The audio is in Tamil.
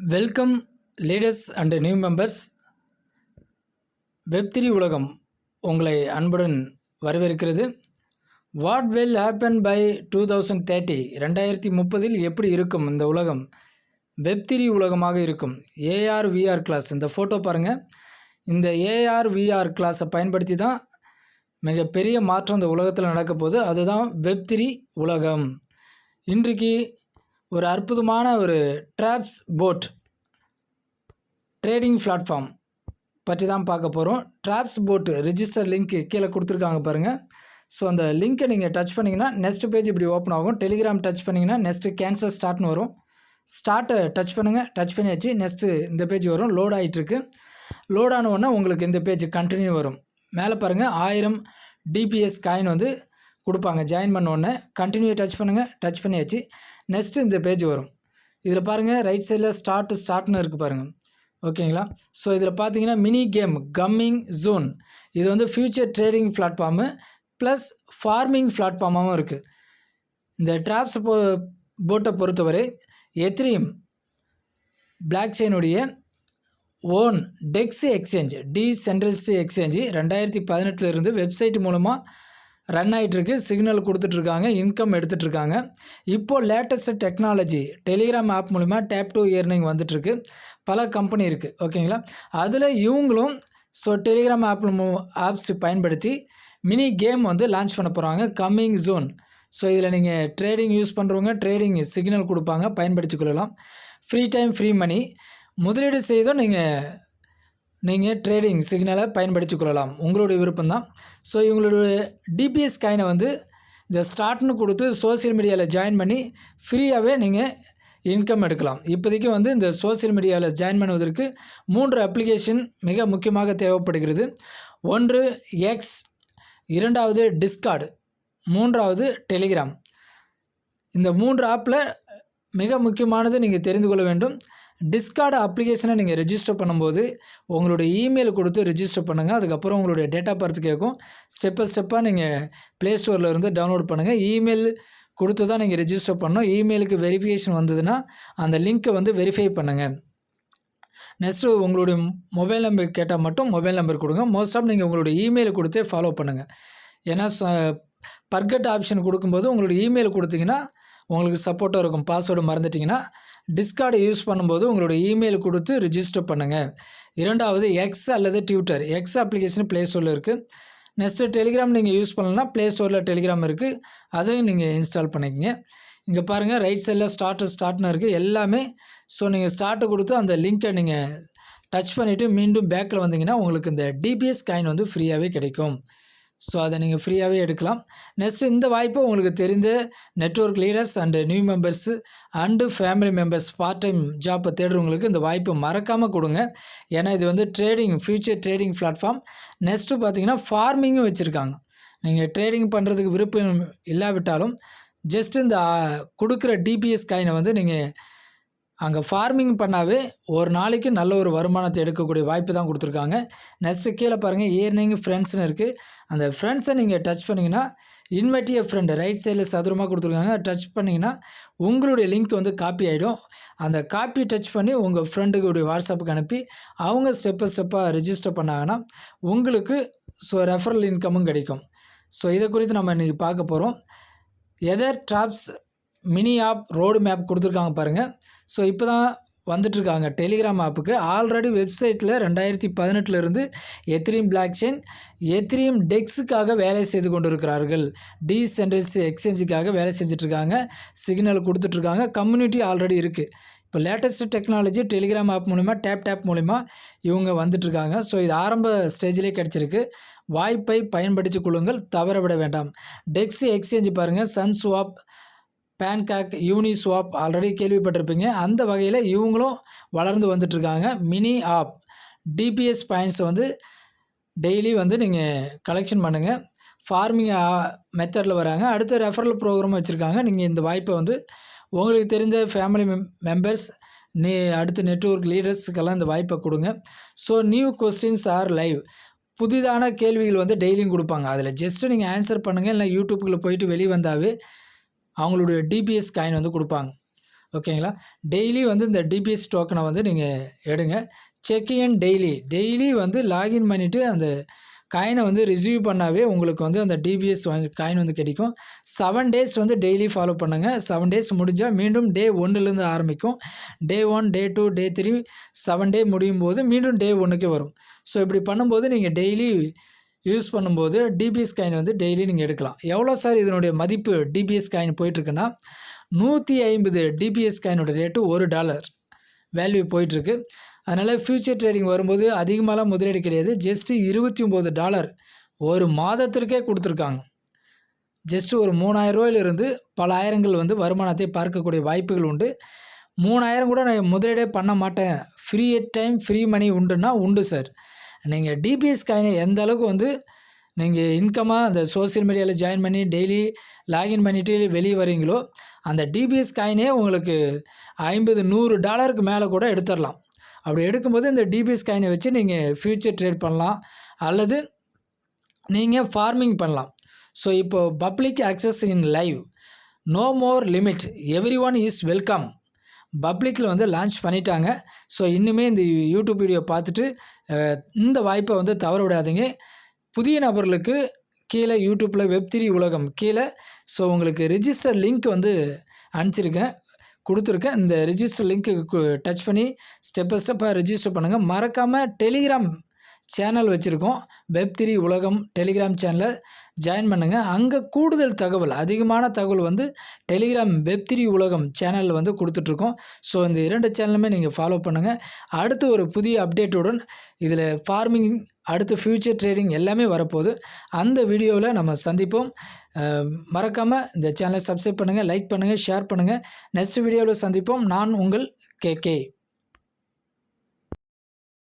Welcome leaders and new members web three உலகம் உங்களை அன்புடன் வரவேற்கிறது. What will happen by two thousand thirty ரெண்டாயிரத்தி முப்பதில் எப்படி இருக்கும் இந்த உலகம்? வெப் த்ரீ உலகமாக இருக்கும். ஏஆர் விஆர் கிளாஸ் இந்த ஃபோட்டோ பாருங்கள் இந்த ஏஆர் விஆர் கிளாஸை பயன்படுத்தி தான் மிகப்பெரிய மாற்றம் இந்த உலகத்தில் நடக்க போகுது. அதுதான் வெப் த்ரீ உலகம். இன்றைக்கு ஒரு அற்புதமான ஒரு ட்ராப்ஸ் போட் ட்ரேடிங் பிளாட்ஃபார்ம் பற்றி தான் பார்க்க போகிறோம் ட்ராப்ஸ் போட் ரிஜிஸ்டர் லிங்க் கீழே கொடுத்துருக்காங்க பாருங்கள் ஸோ அந்த லிங்க்கை நீங்கள் டச் பண்ணிங்கன்னா நெக்ஸ்ட் பேஜ் இப்படி ஓப்பன் ஆகும். டெலிகிராம் டச் பண்ணிங்கன்னா நெக்ஸ்ட்டு கேன்சல் ஸ்டார்ட்னு வரும். ஸ்டார்ட்டை டச் பண்ணுங்கள் டச் பண்ணியாச்சு நெக்ஸ்ட்டு இந்த பேஜ் வரும். லோட் ஆகிட்டுருக்கு லோட் ஆனவுடனே உங்களுக்கு இந்த பேஜ் கண்டினியூ வரும். மேலே பாருங்கள் ஆயிரம் டிபிஎஸ் காயின் வந்து கொடுப்பாங்க. ஜாயின் பண்ண உடனே கண்டினியூ டச் பண்ணுங்கள் டச் பண்ணியாச்சு. நெக்ஸ்ட்டு இந்த பேஜ் வரும். இதில் பாருங்கள் ரைட் சைடில் ஸ்டார்ட் ஸ்டார்ட்னு இருக்குது பாருங்கள் ஓகேங்களா? ஸோ இதில் பார்த்தீங்கன்னா மினி கேம் கம்மிங் ஜோன் இது வந்து future trading platform plus farming பிளாட்ஃபார்மாகவும் இருக்குது இந்த ட்ராப்ஸ் போ போட்டை பொறுத்தவரை Ethereum block செயினுடைய own DEX exchange decentralised exchange ரெண்டாயிரத்தி பதினெட்டுலேருந்து வெப்சைட் மூலமாக ரன் ஆகிட்டுருக்கு சிக்னல் கொடுத்துட்ருக்காங்க இன்கம் எடுத்துகிட்ருக்காங்க இப்போது லேட்டஸ்ட்டு டெக்னாலஜி டெலிகிராம் ஆப் மூலிமா டேப் டு இயர்னிங் வந்துட்டுருக்கு. பல கம்பெனி இருக்குது ஓகேங்களா? அதில் இவங்களும் ஸோ டெலிகிராம் ஆப் ஆப்ஸ் பயன்படுத்தி மினி கேம் வந்து லான்ச் பண்ண போகிறாங்க கம்மிங் ஜோன் ஸோ இதில் நீங்கள் ட்ரேடிங் யூஸ் பண்ணுறவங்க ட்ரேடிங் சிக்னல் கொடுப்பாங்க பயன்படுத்தி கொள்ளலாம். Free time free money. முதலீடு செய்தும் நீங்கள் நீங்கள் ட்ரேடிங் சிக்னலை பயன்படுத்தி கொள்ளலாம். உங்களுடைய விருப்பம் தான் ஸோ இவங்களுடைய டிபிஎஸ் காயினை வந்து இந்த ஸ்டார்ட்னு கொடுத்து சோசியல் மீடியாவில் ஜாயின் பண்ணி ஃப்ரீயாகவே நீங்கள் இன்கம் எடுக்கலாம். இப்போதைக்கு வந்து இந்த சோசியல் மீடியாவில் ஜாயின் பண்ணுவதற்கு மூன்று அப்ளிகேஷன் மிக முக்கியமாக தேவைப்படுகிறது. ஒன்று எக்ஸ் இரண்டாவது டிஸ்கார்டு மூன்றாவது டெலிகிராம் இந்த மூன்று ஆப்பில் மிக முக்கியமானது நீங்கள் தெரிந்து கொள்ள வேண்டும். டிஸ்கார்டு அப்ளிகேஷனை நீங்கள் ரெஜிஸ்டர் பண்ணும்போது உங்களுடைய இமெயில் கொடுத்து ரெஜிஸ்டர் பண்ணுங்கள் அதுக்கப்புறம் உங்களுடைய டேட்டா பர்த் கேட்கும். ஸ்டெப்பை ஸ்டெப்பாக நீங்கள் ப்ளே ஸ்டோரில் இருந்து டவுன்லோட் பண்ணுங்கள் இமெயில் கொடுத்து தான் நீங்கள் ரெஜிஸ்டர் பண்ணோம் இமெயிலுக்கு வெரிஃபிகேஷன் வந்ததுன்னா அந்த லிங்க்கை வந்து வெரிஃபை பண்ணுங்கள் நெக்ஸ்ட்டு உங்களுடைய மொபைல் நம்பர் கேட்டால் மட்டும் மொபைல் நம்பர் கொடுங்க. மோஸ்ட் ஆஃப் நீங்கள் உங்களுடைய இமெயில் கொடுத்தே ஃபாலோ பண்ணுங்கள் ஏன்னா பர்கட் ஆப்ஷன் கொடுக்கும்போது உங்களுடைய இமெயில் கொடுத்தீங்கன்னா உங்களுக்கு சப்போர்ட்டாக இருக்கும். பாஸ்வேர்டு மறந்துட்டிங்கன்னா டிஸ்கார்டை யூஸ் பண்ணும்போது உங்களுடைய இமெயில் கொடுத்து ரிஜிஸ்டர் பண்ணுங்கள் இரண்டாவது எக்ஸ் அல்லது ட்விட்டர் எக்ஸ் அப்ளிகேஷன் ப்ளே ஸ்டோரில் இருக்குது நெக்ஸ்ட்டு டெலிகிராம் நீங்கள் யூஸ் பண்ணலன்னா ப்ளே ஸ்டோரில் டெலிகிராம் இருக்குது அதையும் நீங்கள் இன்ஸ்டால் பண்ணிக்கங்க. இங்கே பாருங்கள் ரைட் சைடில் ஸ்டார்ட்டு ஸ்டார்ட்னு இருக்குது எல்லாமே ஸோ நீங்கள் ஸ்டார்ட்டு கொடுத்து அந்த லிங்க்கை நீங்கள் டச் பண்ணிவிட்டு மீண்டும் பேக்கில் வந்தீங்கன்னா உங்களுக்கு இந்த டிபிஎஸ் காயின் வந்து ஃப்ரீயாகவே கிடைக்கும். ஸோ அதை நீங்கள் ஃப்ரீயாகவே எடுக்கலாம். நெக்ஸ்ட் இந்த வாய்ப்பு உங்களுக்கு தெரிந்த network leaders and new members and family members part time ஜாப்பை தேடுறவங்களுக்கு இந்த வாய்ப்பு மறக்காமல் கொடுங்க. ஏன்னா இது வந்து trading future trading platform next பார்த்தீங்கன்னா ஃபார்மிங்கும் வச்சுருக்காங்க. நீங்கள் ட்ரேடிங் பண்ணுறதுக்கு விருப்பம் இல்லாவிட்டாலும் ஜஸ்ட் இந்த கொடுக்குற டிபிஎஸ் காயினை வந்து நீங்கள் அங்கே ஃபார்மிங் பண்ணாவே ஒரு நாளைக்கு நல்ல ஒரு வருமானத்தை எடுக்கக்கூடிய வாய்ப்பு தான் கொடுத்துருக்காங்க. நெக்ஸ்ட்டு கீழே பாருங்கள் ஏர்னிங் ஃப்ரெண்ட்ஸ்னு இருக்குது அந்த ஃப்ரெண்ட்ஸை நீங்கள் டச் பண்ணிங்கன்னா இன்வெட்டிய ஃப்ரெண்டு ரைட் சைடில் சதுரமாக கொடுத்துருக்காங்க. டச் பண்ணிங்கன்னா உங்களுடைய லிங்க் வந்து காப்பி ஆகிடும் அந்த காப்பி டச் பண்ணி உங்கள் ஃப்ரெண்டுக்குடைய வாட்ஸ்அப்புக்கு அனுப்பி அவங்க ஸ்டெப்பு ஸ்டெப்பாக ரிஜிஸ்டர் பண்ணாங்கன்னா உங்களுக்கு ஸோ ரெஃபரல் இன்கமும் கிடைக்கும். ஸோ இதை குறித்து நம்ம இன்றைக்கி பார்க்க போகிறோம் ether drops mini app road map கொடுத்துருக்காங்க பாருங்கள் ஸோ இப்போ தான் வந்துட்டுருக்காங்க டெலிகிராம் ஆப்புக்கு ஆல்ரெடி வெப்சைட்டில் ரெண்டாயிரத்தி பதினெட்டுலேருந்து எத்ரீம் பிளாக் செயின் எத்ரீம் டெக்ஸுக்காக வேலை செய்து கொண்டு இருக்கிறார்கள் டீசென்ட்ரல்ஸ் எக்ஸ்சேஞ்சுக்காக வேலை செஞ்சிட்ருக்காங்க சிக்னல் கொடுத்துட்ருக்காங்க கம்யூனிட்டி ஆல்ரெடி இருக்குது இப்போ லேட்டஸ்ட் டெக்னாலஜி டெலிகிராம் ஆப் மூலிமா டேப் டேப் மூலிமா இவங்க வந்துட்டுருக்காங்க. ஸோ இது ஆரம்ப ஸ்டேஜிலே கிடச்சிருக்கு. வாய்ப்பை பயன்படுத்தி கொள்ளுங்கள். தவற விட வேண்டாம். டெக்ஸ் எக்ஸ்சேஞ்சு பாருங்கள் sun swap pancake Uniswap already கேள்விப்பட்டிருப்பீங்க. அந்த வகையில் இவங்களும் வளர்ந்து வந்துட்டுருக்காங்க மினி ஆப் டிபிஎஸ் பாயிண்ட்ஸை வந்து டெய்லி வந்து நீங்கள் கலெக்ஷன் பண்ணுங்கள் ஃபார்மிங் மெத்தடில் வராங்க. அடுத்த ரெஃபரல் ப்ரோக்ராம் வச்சுருக்காங்க. நீங்கள் இந்த வாய்ப்பை வந்து உங்களுக்கு தெரிஞ்ச ஃபேமிலி மெம் மெம்பர்ஸ் நீ அடுத்த நெட்ஒர்க் லீடர்ஸுக்கெல்லாம் இந்த வாய்ப்பை கொடுங்க. So new questions are live. புதிதான கேள்விகள் வந்து டெய்லியும் கொடுப்பாங்க. அதில் ஜஸ்ட்டு நீங்கள் ஆன்சர் பண்ணுங்கள் இல்லை யூடியூப்புக்குள்ளே போயிட்டு வெளியே வந்தாவே அவங்களுடைய டிபிஎஸ் காயின் வந்து கொடுப்பாங்க. ஓகேங்களா? டெய்லி வந்து இந்த டிபிஎஸ் டோக்கனை வந்து நீங்கள் எடுங்க. செக் இன் டெய்லி டெய்லி வந்து லாகின் பண்ணிவிட்டு அந்த காயினை வந்து ரிசீவ் பண்ணாவே உங்களுக்கு வந்து அந்த டிபிஎஸ் காயின் வந்து கிடைக்கும். செவன் டேஸ் வந்து டெய்லி ஃபாலோ பண்ணுங்கள் செவன் டேஸ் முடிஞ்சால் மீண்டும் டே ஒன்றுலேருந்து ஆரம்பிக்கும். Day one day two day three seven day முடியும் போது மீண்டும் டே ஒன்றுக்கே வரும். ஸோ இப்படி பண்ணும்போது நீங்கள் டெய்லி யூஸ் பண்ணும்போது டிபிஎஸ் காயின் வந்து டெய்லி நீங்கள் எடுக்கலாம். எவ்வளோ சார் இதனுடைய மதிப்பு டிபிஎஸ் காயின் போயிட்டுருக்குன்னா நூற்றி ஐம்பது டிபிஎஸ் காயினோட ரேட்டு ஒரு டாலர் வேல்யூ போயிட்டுருக்கு. அதனால் ஃப்யூச்சர் ட்ரேடிங் வரும்போது அதிகமாகலாம் முதலீடு கிடையாது. ஜஸ்ட்டு இருபத்தி ஒம்பது டாலர் ஒரு மாதத்திற்கே கொடுத்துருக்காங்க. ஜஸ்ட்டு ஒரு மூணாயிரம் ரூபாயிலிருந்து பல ஆயிரங்கள் வந்து வருமானத்தை பார்க்கக்கூடிய வாய்ப்புகள் உண்டு. மூணாயிரம் கூட நான் முதலீடே பண்ண மாட்டேன். ஃப்ரீ டைம் ஃப்ரீ மணி உண்டுன்னா உண்டு சார் நீங்கள் டிபிஎஸ் காயினை எந்த அளவுக்கு வந்து நீங்கள் இன்கமாக அந்த சோஷியல் மீடியாவில் ஜாயின் பண்ணி டெய்லி லாகின் பண்ணிவிட்டு வெளியே வரீங்களோ அந்த டிபிஎஸ் காயினே உங்களுக்கு ஐம்பது நூறு டாலருக்கு மேலே கூட எடுத்துடலாம் அப்படி எடுக்கும்போது இந்த டிபிஎஸ் காயினை வச்சு நீங்கள் ஃப்யூச்சர் ட்ரேட் பண்ணலாம். அல்லது நீங்கள் ஃபார்மிங் பண்ணலாம். ஸோ இப்போது public access in live no more limit everyone is welcome பப்ளிக்கில் வந்து லான்ச் பண்ணிட்டாங்க. ஸோ இன்னுமே இந்த யூடியூப் வீடியோ பார்த்துட்டு இந்த வாய்ப்பை வந்து தவற விடாதீங்க. புதிய நபர்களுக்கு கீழே யூடியூப்பில் வெப் உலகம் கீழே ஸோ உங்களுக்கு ரிஜிஸ்டர் லிங்க் வந்து அனுப்பிச்சிருக்கேன். கொடுத்துருக்கேன். இந்த ரிஜிஸ்டர் லிங்க்கு டச் பண்ணி ஸ்டெப் பை ஸ்டெப்பாக ரிஜிஸ்டர் பண்ணுங்கள் மறக்காமல் டெலிகிராம் சேனல் வச்சுருக்கோம். வெப் த்ரீ உலகம் டெலிகிராம் சேனலில் ஜாயின் பண்ணுங்கள் அங்கே கூடுதல் தகவல் அதிகமான தகவல் வந்து டெலிகிராம் வெப் த்ரீ உலகம் சேனலில் வந்து கொடுத்துட்ருக்கோம். ஸோ இந்த இரண்டு சேனலுமே நீங்கள் ஃபாலோ பண்ணுங்கள் அடுத்து ஒரு புதிய அப்டேட்டுடன் இதில் ஃபார்மிங் அடுத்து ஃப்யூச்சர் ட்ரேடிங் எல்லாமே வரப்போகுது. அந்த வீடியோவில் நம்ம சந்திப்போம். மறக்காமல் இந்த சேனலை சப்ஸ்கிரைப் பண்ணுங்கள் லைக் பண்ணுங்கள் ஷேர் பண்ணுங்கள் நெக்ஸ்ட் வீடியோவில் சந்திப்போம். நான் உங்கள் கே கே